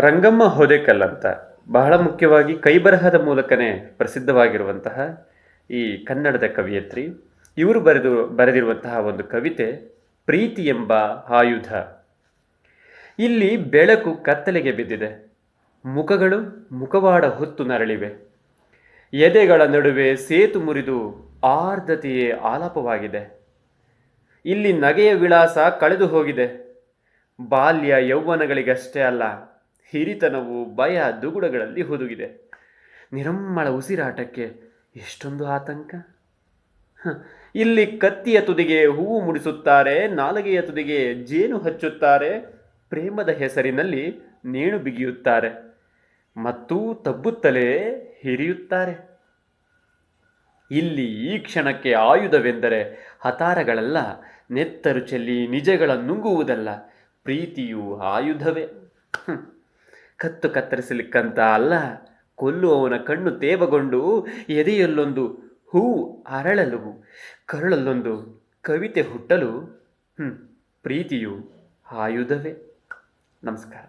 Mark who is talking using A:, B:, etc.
A: ರಂಗಮ್ಮ ಹೋದೆಕಲ್ ಅಂತ ಬಹಳ ಮುಖ್ಯವಾಗಿ ಕೈಬರಹದ ಮೂಲಕನೇ ಪ್ರಸಿದ್ಧವಾಗಿರುವಂತಹ ಈ ಕನ್ನಡದ ಕವಿಯತ್ರಿ. ಇವರು ಬರೆದು, ಬರೆದಿರುವಂತಹ ಒಂದು ಕವಿತೆ, ಪ್ರೀತಿ ಎಂಬ ಆಯುಧ. ಇಲ್ಲಿ ಬೆಳಕು ಕತ್ತಲೆಗೆ ಬಿದ್ದಿದೆ. ಮುಖಗಳು ಮುಖವಾಡ ಹೊತ್ತು ನರಳಿವೆ. ಎದೆಗಳ ನಡುವೆ ಸೇತು ಮುರಿದು ಆರ್ದ್ರತೆಯೇ ಆಲಾಪವಾಗಿದೆ. ಇಲ್ಲಿ ನಗೆಯ ವಿಳಾಸ ಕಳೆದು ಹೋಗಿದೆ. ಬಾಲ್ಯ ಯೌವನಗಳಿಗಷ್ಟೇ ಅಲ್ಲ ಹಿರಿತನವು ಭಯ ದುಗುಡಗಳಲ್ಲಿ ಹುದುಗಿದೆ. ನಿರಮ್ಮಳ ಉಸಿರಾಟಕ್ಕೆ ಎಷ್ಟೊಂದು ಆತಂಕ? ಇಲ್ಲಿ ಕತ್ತಿಯ ತುದಿಗೆ ಹೂವು ಮುಡಿಸುತ್ತಾರೆ, ನಾಲಗೆಯ ತುದಿಗೆ ಜೇನು ಹಚ್ಚುತ್ತಾರೆ, ಪ್ರೇಮದ ಹೆಸರಿನಲ್ಲಿ ನೇಣು ಬಿಗಿಯುತ್ತಾರೆ, ಮತ್ತು ತಬ್ಬುತ್ತಲೇ ಹಿರಿಯುತ್ತಾರೆ. ಇಲ್ಲಿ ಈ ಕ್ಷಣಕ್ಕೆ ಆಯುಧವೆಂದರೆ ಹತಾರಗಳಲ್ಲ ನೆತ್ತರು ಚೆಲ್ಲಿ ನಿಜಗಳ ನುಂಗುವುದಲ್ಲ, ಪ್ರೀತಿಯು ಆಯುಧವೇ. ಕತ್ತು ಕತ್ತರಿಸಲಿಕ್ಕಂತ ಅಲ್ಲ ಕೊಲ್ಲುವವನ ಕಣ್ಣು ತೇವಗೊಂಡು ಎದೆಯಲ್ಲೊಂದು ಹೂ ಅರಳಲು ಕರುಳಲ್ಲೊಂದು ಕವಿತೆ ಹುಟ್ಟಲು ಹ್ಮ್, ಪ್ರೀತಿಯು ಆಯುಧವೇ ನಮಸ್ಕಾರ.